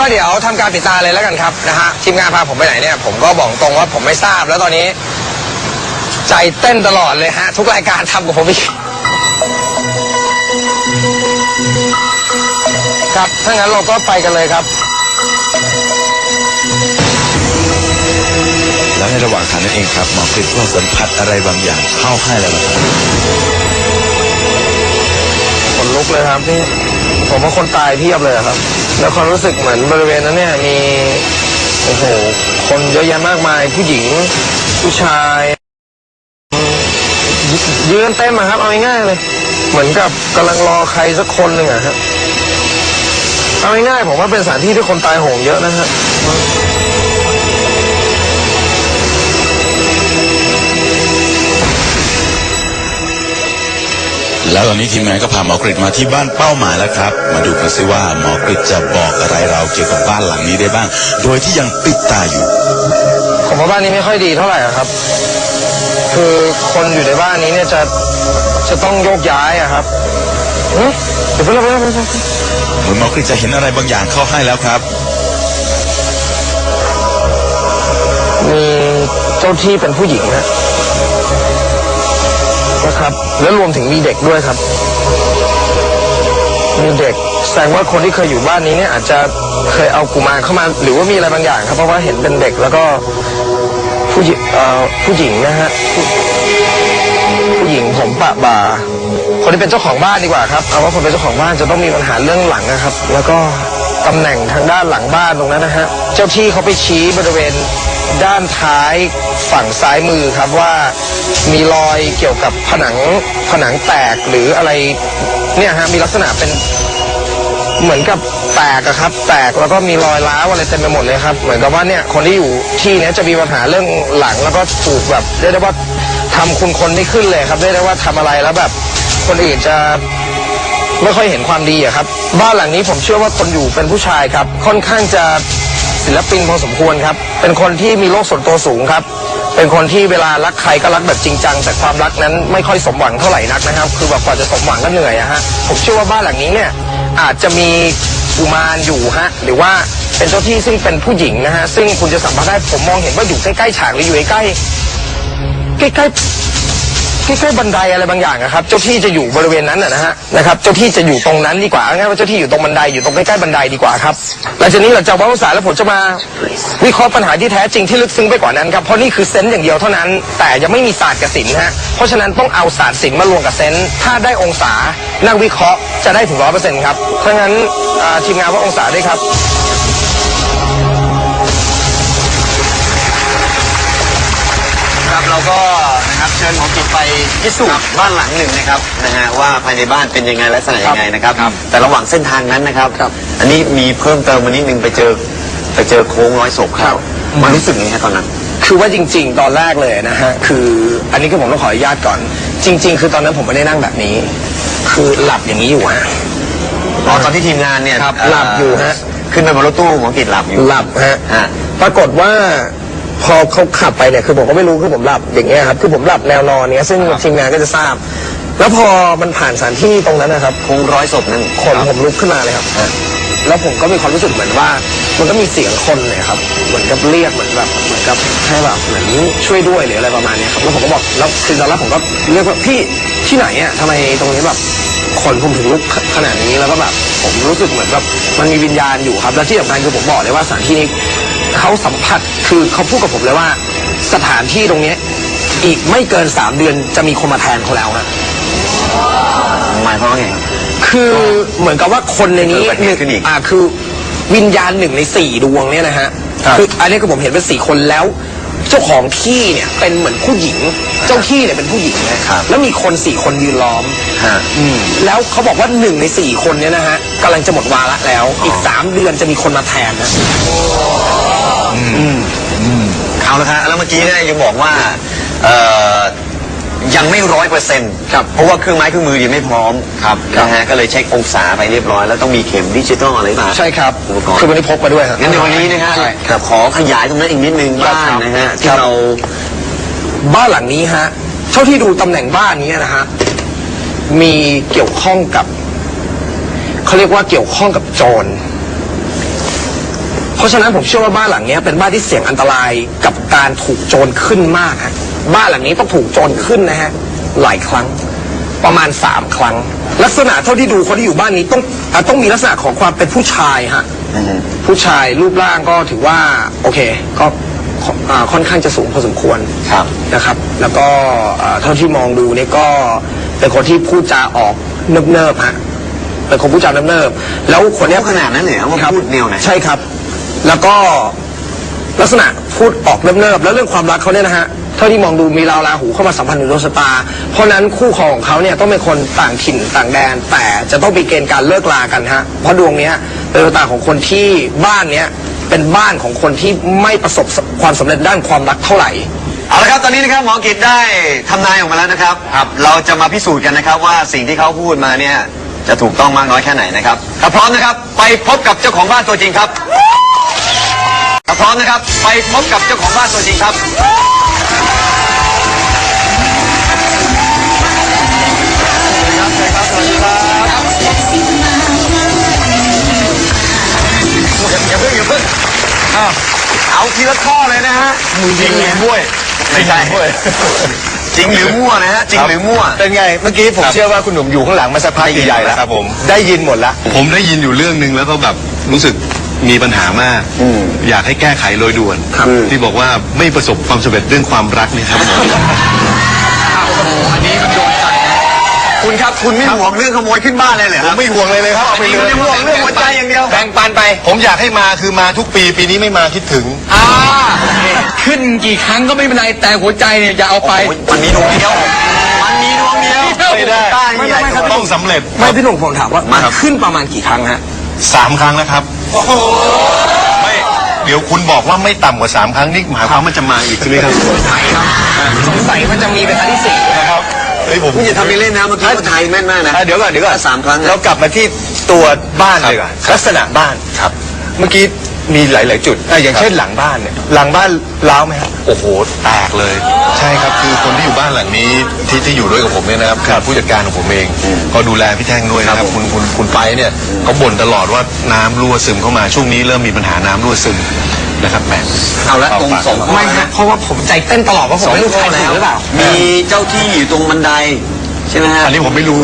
ก็เดี๋ยวทำการปิดตาเลยแล้วกันครับนะฮะทีมงานพาผมไปไหนเนี่ย ผมก็บอกตรงว่าผมไม่ทราบ แล้วตอนนี้ ใจเต้นตลอดเลยฮะ ทุกรายการทำกับผมอีกครับถ้างั้นเราก็ไปกันเลยครับ แล้วในระหว่างทางนั้นเองครับหมอกฤษก็สัมผัสอะไรบางอย่างเข้าให้แล้วนะครับขนลุกเลยครับนี่ ผมว่าคนตายเพียบเลยครับ แล้วความรู้สึกเหมือนบริเวณนั้นเนี่ยมีโอ้โหคนเยอะแยะมากมาย ผู้หญิงผู้ชายยืนเต็มอะครับ เอาง่ายๆเลย เหมือนกับกำลังรอใครสักคนหนึ่งอะครับเอาง่ายๆผมว่าเป็นสถานที่ที่คนตายโหงเยอะนะฮะ แล้วตอนนี้ทีมงานก็พาหมอกฤษมาที่บ้านเป้าหมายแล้วครับ มาดูกันซิว่าหมอกฤษจะบอกอะไรเราเกี่ยวกับบ้านหลังนี้ได้บ้าง โดยที่ยังปิดตาอยู่ ผมว่าบ้านนี้ไม่ค่อยดีเท่าไหร่อะครับ คือคนอยู่ในบ้านนี้เนี่ยจะจะต้องโยกย้ายอะครับเฮ้ยเดี๋ยวไปเลยไปเลยไปเลยเหมือนหมอกฤษจะเห็นอะไรบางอย่างเข้าให้แล้วครับ มีเจ้าที่เป็นผู้หญิงนะ นะครับ แล้วรวมถึงมีเด็กด้วยครับ มีเด็กแสดงว่าคนที่เคยอยู่บ้านนี้เนี่ยอาจจะเคยเอากุมารเข้ามา หรือว่ามีอะไรบางอย่างครับ เพราะว่าเห็นเป็นเด็กแล้วก็ผู้หญิงผู้หญิงนะฮะผู้ผู้หญิงผมปะบ่าคนที่เป็นเจ้าของบ้านดีกว่าครับเอาว่าคนเป็นเจ้าของบ้านจะต้องมีปัญหาเรื่องหลังนะครับ แล้วก็ตำแหน่งทางด้านหลังบ้านตรงนั้นนะฮะเจ้าที่เขาไปชี้บริเวณ ด้านท้ายฝั่งซ้ายมือครับว่ามีรอยเกี่ยวกับผนังผนังแตกหรืออะไรเนี่ยฮะมีลักษณะเป็นเหมือนกับแตกอะครับ แตกแล้วก็มีรอยร้าวอะไรเต็มไปหมดเลยครับ เหมือนกับว่าเนี่ยคนที่อยู่ที่นี้จะมีปัญหาเรื่องหลังแล้วก็ถูกแบบเรียกได้ว่าทำคุณคนไม่ขึ้นเลยครับเรียกได้ว่าทำอะไรแล้วแบบ คนอื่นจะไม่ค่อยเห็นความดีอะครับ บ้านหลังนี้ผมเชื่อว่าคนอยู่เป็นผู้ชายครับ ค่อนข้างจะ ศิลปินพอสมควรครับ เป็นคนที่มีโลกส่วนตัวสูงครับ เป็นคนที่เวลารักใครก็รักแบบจริงจัง แต่ความรักนั้นไม่ค่อยสมหวังเท่าไหร่นักนะครับ คือแบบกว่าจะสมหวังก็เหนื่อยอะฮะ ผมเชื่อว่าบ้านหลังนี้เนี่ยอาจจะมีกุมารอยู่ฮะ หรือว่าเป็นเจ้าที่ซึ่งเป็นผู้หญิงนะฮะ ซึ่งคุณจะสัมผัสได้ผมมองเห็นว่าอยู่ใกล้ๆฉากหรืออยู่ใกล้ใกล้ๆ ใกล้ๆบันไดอะไรบางอย่างนะครับ เจ้าที่จะอยู่บริเวณนั้นนะฮะนะครับ เจ้าที่จะอยู่ตรงนั้นดีกว่าง่ายว่าเจ้าที่อยู่ตรงบันไดอยู่ตรงใกล้ๆบันไดดีกว่าครับหลังจากนี้หลังจากวัดภาษาแล้วผมจะมาวิเคราะห์ปัญหาที่แท้จริงที่ลึกซึ้งไปกว่านั้นครับเพราะนี่คือเซนส์อย่างเดียวเท่านั้น แต่ยังไม่มีศาสตร์กับศิลป์ฮะเพราะฉะนั้นต้องเอาศาสตร์ศิลป์มารวมกับเซนส์ถ้าได้องศานักวิเคราะห์จะได้ถึงร้อยเปอร์เซ็นต์ครับเพราะฉะนั้นทีมงานว่าองศาด้วยครับครับเราก็ นะครับเชิญหมอกิจไปพิสูจน์บ้านหลังหนึ่งนะครับนะฮะว่าภายในบ้านเป็นยังไงลักษณะยังไงนะครับ แต่ระหว่างเส้นทางนั้นนะครับ อันนี้มีเพิ่มเติมมานิดนึงไปเจอไปเจอโค้งร้อยศพครับมันรู้สึกยังไงฮะตอนนั้น คือว่าจริง ๆ ตอนแรกเลยนะฮะคืออันนี้ก็ผมต้องขออนุญาตก่อน จริง ๆ คือตอนนั้นผมไม่ได้นั่งแบบนี้ คือหลับอย่างนี้อยู่ฮะอ๋อตอนที่ทีมงานเนี่ยครับเหลับอยู่ฮะขึ้นไปบนรถตู้หมอกิจหลับอยู่หลับฮะฮะปรากฏว่า พอเขาขับไปเนี่ยคือผมก็ไม่รู้คือผมหลับอย่างเงี้ยครับคือผมหลับแนวนอนเนี้ยซึ่งทีมงานก็จะทราบ แล้วพอมันผ่านสถานที่ตรงนั้นนะครับโค้งร้อยศพนั้นขนผมลุกขึ้นมาเลยครับ แล้วผมก็มีความรู้สึกเหมือนว่า มันก็มีเสียงคนเนี่ยครับ เหมือนกับเรียกเหมือนแบบเหมือนกับให้แบบเหมือนช่วยด้วยหรืออะไรประมาณเนี้ยครับแล้วผมก็บอกแล้วคือตอนแรกผมก็เรียกว่าพี่ที่ไหนอะทำไมตรงนี้แบบขนผมถึงลุกขนาดนี้แล้วก็แบบผมรู้สึกเหมือนแบบมันมีวิญญาณอยู่ครับ แล้วที่สำคัญคือผมบอกเลยว่าสถานที่นี้ เขาสัมผัสคือเขาพูดกับผมเลยว่า สถานที่ตรงเนี้ยอีกไม่เกินสามเดือนจะมีคนมาแทนเขาแล้วฮะหมายความว่าไงครับ คือเหมือนกับว่าคนในนี้เกิดอุบัติเหตุขึ้นอีกอ่าคือวิญญาณหนึ่งในสี่ดวงเนี่ยนะฮะครับ ออันนี้คือผมเห็นเป็นสี่คนแล้ว เจ้าของที่เนี่ยเป็นเหมือนผู้หญิง เจ้าที่เนี่ยเป็นผู้หญิงนะครับแล้วมีคนสี่คนยืนล้อม ฮะแล้วเขาบอกว่าหนึ่งในสี่คนเนี่ยนะฮะกำลังจะหมดวาระแล้ว อีกสามเดือนจะมีคนมาแทนนะ เอาละครับแล้วเมื่อกี้เนี่ยยังบอกว่าเอ่อยังไม่ร้อยเปอร์เซ็นต์ครับเพราะว่าเครื่องไม้เครื่องมือยังไม่พร้อมครับนะฮะก็เลยเช็คองศาไปเรียบร้อยแล้วต้องมีเข็มดิจิตอลอะไรมาใช่ครับอุปกรณ์คือวันนี้พกมาด้วยครับงั้นในวันนี้นะฮะใช่ครับขอขยายตรงนั้นอีกนิดนึงครับบ้านนะฮะคที่รับเราบ้านหลังนี้ฮะเท่าที่ดูตำแหน่งบ้านนี้นะฮะมีเกี่ยวข้องกับเขาเรียกว่าเกี่ยวข้องกับโจร เพราะฉะนั้นผมเชื่อว่าบ้านหลังเนี้ยเป็นบ้านที่เสี่ยงอันตรายกับการถูกโจรขึ้นมากฮะบ้านหลังนี้ต้องถูกโจรขึ้นนะฮะหลายครั้ง ประมาณสามครั้ง ลักษณะเท่าที่ดูคนที่อยู่บ้านนี้ต้องอะต้องมีลักษณะของความเป็นผู้ชายฮะ ผู้ชายรูปร่างก็ถือว่าโอเคก็ค่อนอ่าค่อนข้างจะสูงพอสมควรครับ นะครับ แล้วก็อ่าเท่าที่มองดูเนี่ยก็เป็นคนที่พูดจาออกเนิบๆฮะเป็นคนพูดจาเนิบๆแล้วคนเนี้ย พูดขนาดนั้นเลยเหรอว่าครับพูดแนวไหน ใช่ครับ แล้วก็ลักษณะพูดออกเนิบๆแล้วเรื่องความรักเขาเนี่ยนะฮะเท่าที่มองดูมีราวราหูเข้ามาสัมพันธ์ในดวงชะตา เพราะฉะนั้นคู่ครองของเขาเนี่ยต้องเป็นคนต่างถิ่นต่างแดน แต่จะต้องมีเกณฑ์การเลิกลากันฮะเพราะดวงเนี้ยเป็นดวงชะตาของคนที่บ้านเนี้ยเป็นบ้านของคนที่ไม่ประสบความสำเร็จด้านความรักเท่าไหร่เอาละครับตอนนี้นะครับหมอกิจได้ทำนายออกมาแล้วนะครับครับ เราจะมาพิสูจน์กันนะครับว่าสิ่งที่เขาพูดมาเนี่ย จะถูกต้องมากน้อยแค่ไหนนะครับถ้าพร้อมนะครับ ไปพบกับเจ้าของบ้านตัวจริงครับถ้าพร้อมนะครับ ไปพบกับเจ้าของบ้านตัวจริงครับ อย่าเพิ่งอย่าเพิ่งเอาทีละข้อเลยนะฮะ จริงหรอมั่วไม่ใช่ จริงหรือมั่วนะฮะจริงหรือมั่ว เป็นไงเมื่อกี้ผมเชื่อว่าคุณหนุ่มอยู่ข้างหลังมาสักพักใหญ่ๆแล้วครับผม ได้ยินหมดแล้วผมได้ยินอยู่เรื่องหนึ่งแล้วก็แบบรู้สึกมีปัญหามากอยากให้แก้ไขโดยด่วนที่บอกว่าไม่ประสบความสำเร็จเรื่องความรักนี่ครับ คุณครับคุณไม่ห่วงเรื่องขโมยขึ้นบ้านเลยเหรอผมไม่ห่วงเลยเลยครับเอาไปอันนี้เลคุณยจะห่วงเรื่องหัวใจอย่างเดียวแบ่งปันไปผมอยากให้มาคือมาทุกปีปีนี้ไม่มาคิดถึงขึ้นกี่ครั้งก็ไม่เป็นไรแต่หัวใจเนี่ยอย่าเอาไปโอ้ยมันมีดวงเดียวมันมีดวงเดียวไม่ได้ไม่ได้ไม่ได้ต้องสำเร็จไม่พี่หนุ่มผมถามว่ามันครับขึ้นประมาณกี่ครั้งฮะสามครั้งแล้วครับไม่เดี๋ยวคุณบอกว่าไม่ต่ำกว่าสามครั้งนี่หมายความว่ามันจะมาอีกใช่ไหมครับ สงสัยครับสงสัยมันจะมีเป็นครั้งที่สี่นะครับ เฮ้ยผมคุณอย่าทำไปเล่นนะเมื่อกี้ก็ไทยแม่นมากนะอะเดี๋ยวก่อนเดี๋ยวก่อนสามครั้งเรากลับมาที่ตัวบ้านเลยก่อนครับลักษณะบ้านครับ เมื่อกี้มีหลาย ๆ จุดอะอย่างเช่นหลังบ้านเนี่ยหลังบ้านล้าวไหมฮะ โอ้โหแตกเลย ใช่ครับคือคนที่อยู่บ้านหลังนี้ที่ที่อยู่ด้วยกับผมเนี่ยนะครับคือผู้จัดการของผมเองก็ดูแลพี่แท่งด้วยนะครับคุณคุณคุณไปเนี่ยเขาบ่นตลอดว่าน้ำรั่วซึมเข้ามาช่วงนี้เริ่มมีปัญหาน้ำรั่วซึม นะครับแหมเอาละตรงสองข้อไม่ฮะเพราะว่าผมใจเต้นตลอดว่าผมไม่รู้ใครถูกหรือเปล่า มีเจ้าที่อยู่ตรงบันไดใช่ไหมฮะอันนี้ผมไม่รู้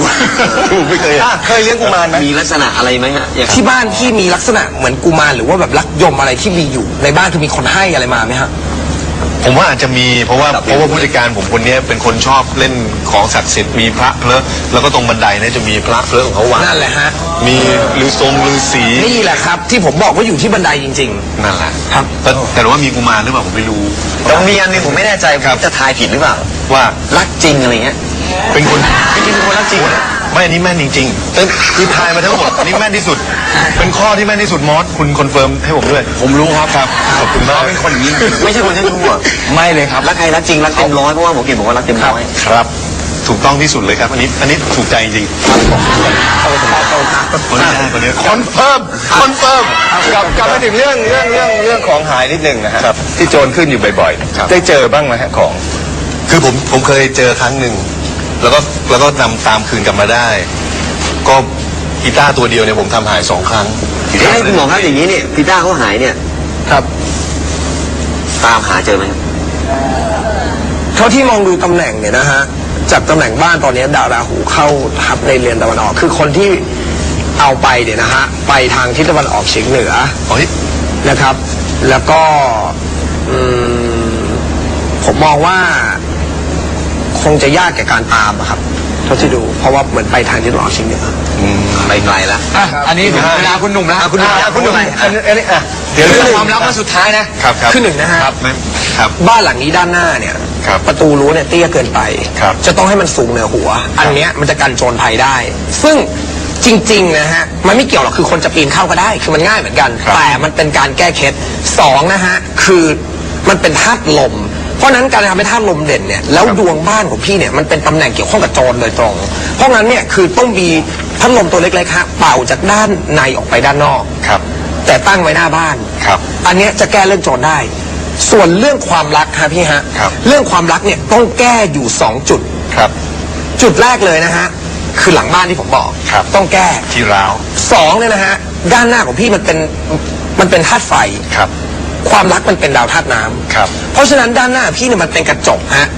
ผมไม่เคยอะเคยเลี้ยงกุมารไหมมีลักษณะอะไรไหมฮะอย่างที่บ้านที่มีลักษณะเหมือนกุมารหรือว่าแบบรักยมอะไรที่มีอยู่ในบ้านคือมีคนให้อะไรมาไหมฮะ ผมว่าอาจจะมีเพราะว่าเพราะว่าผู้จัดการผมคนเนี้ยเป็นคนชอบเล่นของศักดิ์สิทธิ์มีพระเพลอะแล้วก็ตรงบันไดเนี่ยจะมีพระเพลอะของเขาวางนั่นแหละฮะ มีฤาทรงฤาษีนี่แหละครับ ที่ผมบอกว่าอยู่ที่บันไดจริง นั่นแหละครับ แต่แต่ว่ามีกุมารหรือเปล่าผมไม่รู้แต่มีอันหนึงผมไม่แน่ใจผมจะทายผิดหรือเปล่า ว่ารักจริงอะไรเงี้ยเป็นคน จริงๆเป็นคนรักจริงเหรอ ไม่อันนี้แม่นจริงๆแต่คือทายมาทั้งหมดอันนี้แม่นที่สุด เป็นข้อที่แม่นที่สุดมอสคุณคอนเฟิร์มให้ผมด้วย ผมรู้ครับครับขอบคุณมากเป็นคนนี้ไม่ใช่คนเจ้าชู้อะไม่เลยครับรักใครรักจริงรักเต็มร้อยเพราะว่าหมอเก่งบอกว่ารักเต็มร้อยครับ ถูกต้องที่สุดเลยครับ อันนี้อันนี้ถูกใจจริงๆครับผมคนนี้คนนี้คอนเฟิร์มคอนเฟิร์มกลับกลับมาถึงเรื่องเรื่องเรื่องเรื่องของหายนิดนึงนะฮะครับที่โจรขึ้นอยู่บ่อยครับๆได้เจอบ้างไหมฮะของ คือผมผมเคยเจอครั้งหนึ่ง แล้วก็แล้วก็นำตามคืนกลับมาได้ ก็กีตาร์ตัวเดียวเนี่ยผมทำหายสองครั้งเอ้ยคุณหมอครับอย่างนี้เนี่ยพีต้าเขาหายเนี่ย ครับ ตามหาเจอไหมครับเท่าที่มองดูตำแหน่งเนี่ยนะฮะจากตำแหน่งบ้านตอนนี้ดาวราหูเข้าทับในเรือนตะวันออก คือคนที่เอาไปเนี่ยนะฮะไปทางทิศตะวันออกเฉียงเหนือเฮ้ยนะครับ แล้วก็อืมผมมองว่าค งจะยากแก่การตามอะครับเท่าที่ดูเพราะว่าเหมือนไปทางทิศตะวันออกเฉียงเหนือ ไปไกลแล้วอะอันนี้ถึงเวลาคุณหนุ่มแล้วอะคุณหนุ่มอะคุณหนุ่มอะไรอันนี้อันนี้อะเดี๋ยวเรื่องความลับมาสุดท้ายนะครับครับคือหนึ่งนะฮะ ครับไม่ครับ บ้านหลังนี้ด้านหน้าเนี่ยครับประตูรั้วเนี่ยเตี้ยเกินไป ครับจะต้องให้มันสูงเหนือหัว อันเนี้ยมันจะกันโจรภัยได้ ซึ่งจริงๆนะฮะมันไม่เกี่ยวหรอกคือคนจะปีนเข้าก็ได้ คือมันง่ายเหมือนกัน ครับแต่มันเป็นการแก้เคล็ดสองนะฮะคือมันเป็นธาตุลม เพราะฉะนั้นการทำให้ธาตุลมเด่นเนี่ยแล้วดวงบ้านของพี่เนี่ยมันเป็นตำแหน่งเกี่ยวข้องกับโจรโดยตรง เพราะงั้นเนี่ยคือต้องมีพัดลมตัวเล็กๆฮะเป่าจากด้านในออกไปด้านนอก ครับ แต่ตั้งไว้หน้าบ้าน ครับ อันเนี้ยจะแก้เรื่องโจรได้ ส่วนเรื่องความรักฮะพี่ฮะ ครับ เรื่องความรักเนี่ยต้องแก้อยู่สองจุด ครับ จุดแรกเลยนะฮะคือหลังบ้านที่ผมบอก ครับ ต้องแก้ ที่ร้าว สองเนี่ยนะฮะด้านหน้าของพี่มันเป็นมันเป็นธาตุไฟ ครับ ความรักมันเป็นดาวธาตุน้ำครับ เพราะฉะนั้นด้านหน้าพี่เนี่ยมันเป็นกระจกฮะ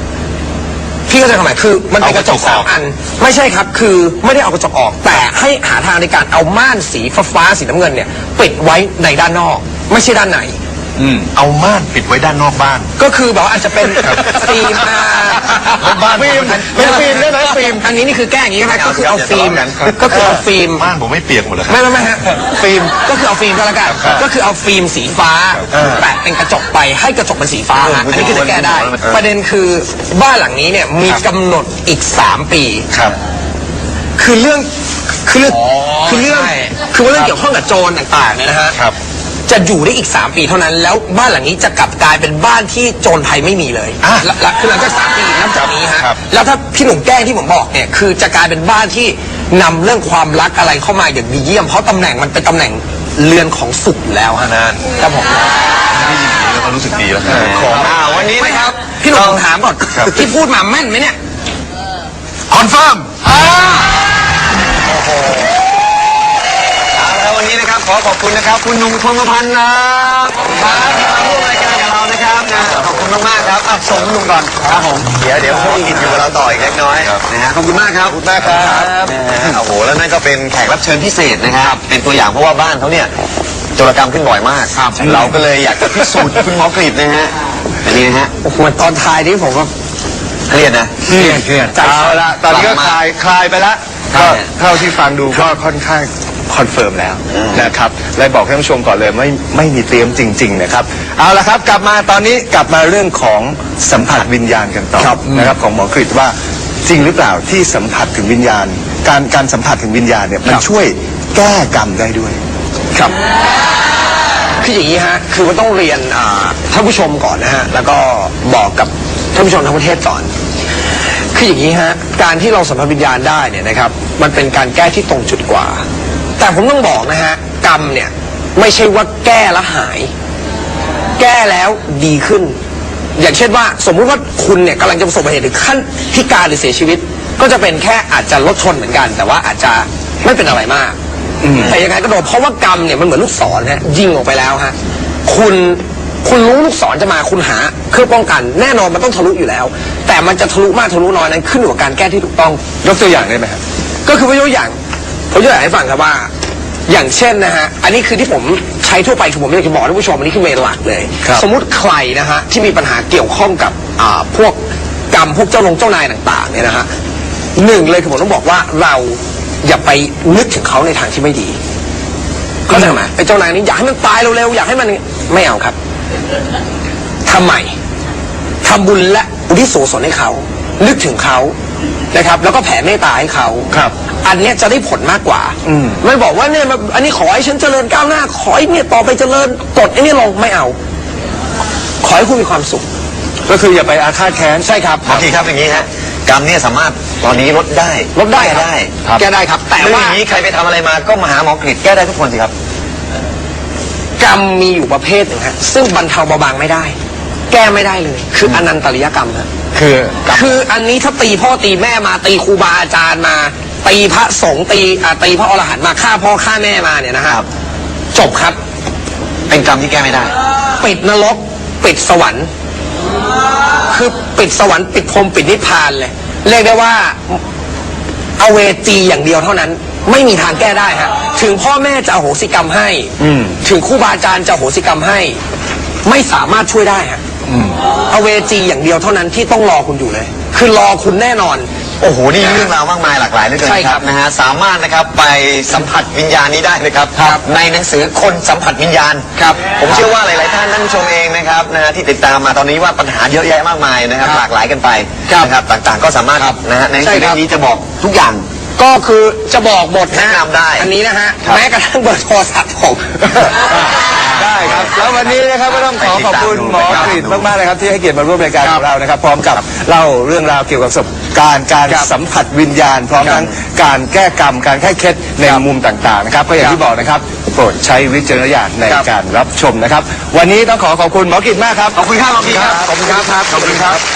พี่เข้าใจความหมายคือมันเป็นกระจกเอากระจกสาอมอกอัน ไม่ใช่ครับ คือไม่ได้เอากระจกออก แต่ให้หาทางในการเอาม่านสีฟ้าฟ้าๆสีน้ำเงินเนี่ยปิดไว้ในด้านนอก ไม่ใช่ด้านใน อืม เอาม่านปิดไว้ด้านนอกบ้าน ก็คือแบบว่าอาจจะเป็นฟิล์มอ่าบ้านฟิล์มเป็นฟิล์มได้ไหมฟิล์มอันนี้นี่คือแก้อย่างนี้ก็ได้ก็คือเอาฟิล์มเดี๋ยวก็คือเอาฟิล์ม บ้านผมไม่เปียกหมดเลยครับ ไม่ไม่ไม่ฮะฟิล์มก็คือเอาฟิล์มก็แล้วกันก็คือเอาฟิล์มสีฟ้าแปะเป็นกระจกไปให้กระจกเป็นสีฟ้าฮะอันนี้คือจะแก้ได้ประเด็นคือบ้านหลังนี้เนี่ยมีกำหนดอีก 3 ปี ครับ คือเรื่องคือเรื่องอ๋อคือเรื่องใช่คือว่าเรื่องเกี่ยวข้องกับโจรต่างๆเนี่ยนะฮะครับ จะอยู่ได้อีก 3 ปีเท่านั้น แล้วบ้านหลังนี้จะกลับกลายเป็นบ้านที่โจรภัยไม่มีเลยอะและและคือหลังจากสามปีนับจากนี้ฮะครับแล้วถ้าพี่หนุ่มแกล้งที่ผมบอกเนี่ยคือจะกลายเป็นบ้านที่นำเรื่องความรักอะไรเข้ามาอย่างดีเยี่ยม เพราะตำแหน่งมันเป็นตำแหน่งเรือนของสุขอยู่แล้วฮะนั่น ครับผมได้ยินอย่างนี้แล้วก็รู้สึกดีแล้วของ อ่าวันนี้นะครับ พี่หนุ่มผมถามก่อนครับ ที่พูดมาแม่นไหมเนี่ย คอนเฟิร์ม ขอขอบคุณนะครับ คุณหนุ่มคงกระพันธ์นะครับครับที่มาร่วมรายการกับเรานะครับนะขอบคุณมากๆครับอะส่งคุณหนุ่มก่อนครับผมเดี๋ยวเดี๋ยวเขากินอยู่กับเราต่ออีกเล็กน้อยนะฮะขอบคุณมากครับขอบคุณมากครับนะฮะโอ้โหแล้วนั่นก็เป็นแขกรับเชิญพิเศษนะครับ เป็นตัวอย่างเพราะว่าบ้านเขาเนี่ยโจรกรรมขึ้นบ่อยมากครับเราก็เลยอยากจะพิสูจน์คุณหมอกฤษนะฮะอันนี้นะฮะโอ้โหตอนท้ายนี่ผมว่าเครียดนะเครียดเครียดเอาละตอนนี้ก็คลายคลายไปแล้วครัก็บเท่าที่ฟังดูก็ค่อนข้าง คอนเฟิร์มแล้วนะครับและบอกท่านผู้ชมก่อนเลยไม่ไม่มีเตรียมจริง ๆ นะครับ เอาละครับกลับมาตอนนี้กลับมาเรื่องของสัมผัสวิญญาณกันต่อนะครับของหมอกฤษว่าจริงหรือเปล่าที่สัมผัสถึงวิญญาณ การการสัมผัสถึงวิญญาณเนี่ยมันช่วยแก้กรรมได้ด้วย ครับคืออย่างนี้ฮะคือมันต้องเรียนอ่าท่านผู้ชมก่อนนะฮะแล้วก็บอกกับท่านผู้ชมทั้งประเทศก่อนคืออย่างนี้ฮะการที่เราสัมผัสวิญญาณได้เนี่ยนะครับ มันเป็นการแก้ที่ตรงจุดกว่า แต่ผมต้องบอกนะฮะ กรรมเนี่ย ไม่ใช่ว่าแก้แล้วหาย แก้แล้วดีขึ้น อย่างเช่นว่า สมมุติว่าคุณเนี่ยกำลังจะประสบอุบัติเหตุถึงขั้นพิการหรือเสียชีวิต ก็จะเป็นแค่อาจจะรถชนเหมือนกัน แต่ว่าอาจจะไม่เป็นอะไรมากแต่ยังไงก็โดนเพราะว่ากรรมเนี่ยมันเหมือนลูกศรฮะยิงออกไปแล้วฮะคุณคุณรู้ลูกศรจะมาคุณหาเครื่องป้องกันแน่นอนมันต้องทะลุอยู่แล้ว แต่มันจะทะลุมากทะลุน้อยนั้นขึ้นอยู่กับการแก้ที่ถูกต้องยกตัวอย่างได้ไหมครับก็คือว่ายกตัวอย่าง ผมจะอยากให้ฟังครับว่า อย่างเช่นนะฮะ อันนี้คือที่ผมใช้ทั่วไปคือผมอยากจะบอกท่านผู้ชมอันนี้คือเมนหลักเลย ครับ สมมุติใครนะฮะที่มีปัญหาเกี่ยวข้องกับอ่าพวกกรรมพวกเจ้าลงเจ้านายต่างๆเนี่ยนะฮะหนึ่งเลยคือผมต้องบอกว่าเราอย่าไปนึกถึงเขาในทางที่ไม่ดีเข้าใจไหมไอ้เจ้านายนี้อยากให้มันตายเร็วๆอยากให้มันไม่เอาครับทำไม ทำบุญและอุทิศส่วนกุศลให้เขา นึกถึงเขานะครับ แล้วก็แผ่เมตตาให้เขาครับ อันเนี้ยจะได้ผลมากกว่าอืม ไม่บอกว่าเนี่ยมันอันนี้ขอให้ฉันเจริญก้าวหน้า ขอให้เนี่ยต่อไปเจริญกดไอ้นี่ลงไม่เอา ขอให้คุณมีความสุข ก็คืออย่าไปอาฆาตแค้น ใช่ครับ บางทีครับอย่างนี้ฮะกรรมเนี่ยสามารถตอนนี้ลดได้ลดได้แก้ครับได้แก้ได้ครับ แต่แต่ว่าว่าอย่างนี้ใครไปทำอะไรมาก็มาหาหมอกฤษแก้ได้ทุกคนสิครับ กรรมมีอยู่ประเภทหนึ่งฮะซึ่งบรรเทาเบาบางไม่ได้ แก้ไม่ได้เลย คืออนันตริยกรรมฮะ คือคืออันนี้ถ้าตีพ่อตีแม่มาตีครูบาอาจารย์มา ตีพระสงฆ์ตีอ่าตีพระอรหันต์มาฆ่าพ่อฆ่าแม่มาเนี่ยนะฮะครับจบครับ เป็นกรรมที่แก้ไม่ได้ ปิดนรกปิดสวรรค์ คือปิดสวรรค์ปิดพรหมปิดนิพพานเลย เรียกได้ว่าเอาเวจีอย่างเดียวเท่านั้น ไม่มีทางแก้ได้ฮะถึงพ่อแม่จะอโหสิกรรมให้อืม ถึงครูบาอาจารย์จะอโหสิกรรมให้ ไม่สามารถช่วยได้ฮะเอาเวจีอย่างเดียวเท่านั้นที่ต้องรอคุณอยู่เลย คือรอคุณแน่นอน โอ้โห นี่เรื่องราวมากมายหลากหลายเหลือเกินใช่ครับนะฮะ สามารถนะครับไปสัมผัสวิญญาณนี้ได้นะครับในหนังสือคนสัมผัสวิญญาณ ครับผมเชื่อว่าหลาย ๆ ท่านท่านผู้ชมเองนะครับนะฮะที่ติดตามมาตอนนี้ว่าปัญหาเยอะแยะมากมายนะครับหลากหลายกันไปนะครับ ต่าง ๆ ก็สามารถนะฮะในหนังสือเล่มนี้จะบอกทุกอย่าง ก็คือจะบอกหมดฮะแนะนำได้อันนี้นะฮะ ครับ แม้กระทั่งเบอร์โทรศัพท์ผม ได้ครับ แล้ววันนี้นะครับก็ต้องขอขอบคุณหมอกฤษมากๆนะครับที่ให้เกียรติมาร่วมรายการของเรานะครับ พร้อมกับเล่าเรื่องราวเกี่ยวกับประสบการณ์การสัมผัสวิญญาณ พร้อมทั้งการแก้กรรม การแก้เคล็ดในมุมต่างๆนะครับก็อย่างที่บอกนะครับโปรดใช้วิจารณญาณในการรับชมนะครับ วันนี้ต้องขอขอบคุณหมอกฤษมากครับ ขอบคุณครับหมอกฤษครับ ขอบคุณครับ ขอบคุณครับ